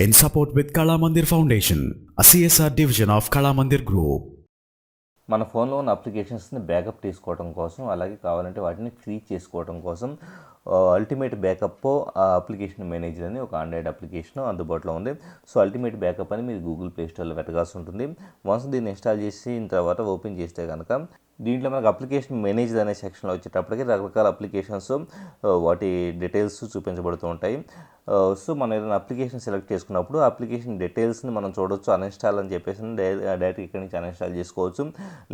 in support with Kala Mandir Foundation, a CSR division of Kala Mandir Group. మన ఫోన్లో ఉన్న అప్లికేషన్స్ని backup తీసుకోవడం కోసం అలాగే కావాలంటే వాటిని ఫ్రీ చేసుకోవడం కోసం అల్టిమేట్ బ్యాకప్ అప్లికేషన్ మేనేజర్ అని ఒక ఆండ్రాయిడ్ అప్లికేషన్ అందుబాటులో ఉంది సో అల్టిమేట్ బ్యాకప్ అని మీరు గూగుల్ ప్లే స్టోర్లో వెతకాల్సి ఉంటుంది వన్స్ దీన్ని ఇన్స్టాల్ చేసిన తర్వాత ఓపెన్ చేస్తే కనుక దీంట్లో మనకు అప్లికేషన్ మేనేజర్ అనే సెక్షన్లో వచ్చేటప్పటికి రకరకాల అప్లికేషన్స్ వాటి డీటెయిల్స్ చూపించబడుతూ ఉంటాయి. సో మనం ఏదైనా అప్లికేషన్ సెలెక్ట్ చేసుకున్నప్పుడు అప్లికేషన్ డీటెయిల్స్ని మనం చూడొచ్చు అన్ఇన్స్టాల్ అని చెప్పేసి డైరెక్ట్ ఇక్కడి నుంచి అన్ఇన్స్టాల్ చేసుకోవచ్చు.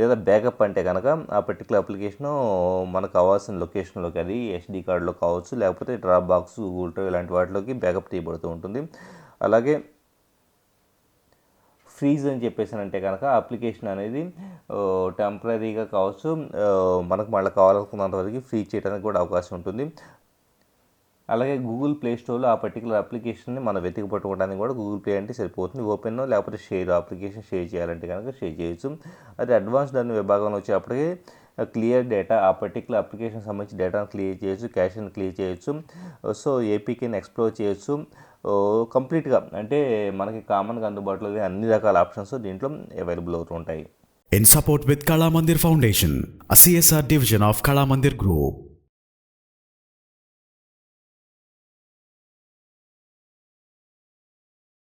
లేదా బ్యాకప్ అంటే కనుక ఆ పర్టికులర్ అప్లికేషన్ మనకు కావాల్సిన లొకేషన్లోకి అది ఎస్డి కార్డులో కావచ్చు లేకపోతే డ్రాప్ బాక్స్ గూగుల్ డ్రైవ్ ఇలాంటి వాటిలోకి బ్యాకప్ తీయబడుతూ ఉంటుంది. అలాగే ఫ్రీజ్ అని చెప్పేసానంటే కనుక అప్లికేషన్ అనేది టెంపరీగా కావచ్చు మనకు మళ్ళీ కావాలనుకున్నంత వరకు ఫ్రీ చేయడానికి కూడా అవకాశం ఉంటుంది. అలాగే గూగుల్ ప్లే స్టోర్లో ఆ పర్టికులర్ అప్లికేషన్ని మనం వెతికి పట్టుకోవడానికి కూడా గూగుల్ ప్లే అంటే సరిపోతుంది. ఓపెన్ లేకపోతే షేర్ అప్లికేషన్ షేర్ చేయాలంటే కనుక షేర్ చేయొచ్చు. అదే అడ్వాన్స్డ్ అనే విభాగంలో వచ్చేటప్పటికి క్లియర్ డేటా ఆ పర్టికులర్ అప్లికేషన్ సంబంధించి డేటాను క్లియర్ చేయొచ్చు క్యాష్ని క్లియర్ చేయొచ్చు. సో ఏపీకేని ఎక్స్ప్లోర్ చేయొచ్చు. కంప్లీట్గా అంటే మనకి కామన్గా అందుబాటులో అన్ని రకాల ఆప్షన్స్ దీంట్లో అవైలబుల్ అవుతూ ఉంటాయి. In support with Kala Mandir Foundation, a CSR division of Kala Mandir Group.